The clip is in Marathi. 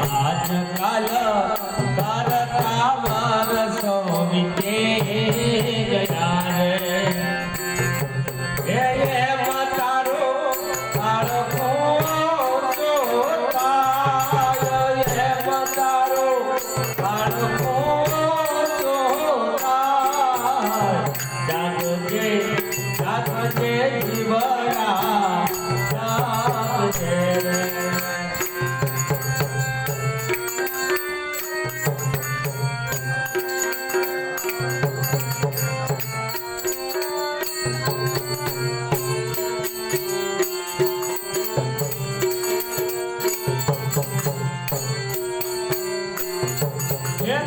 आजकाल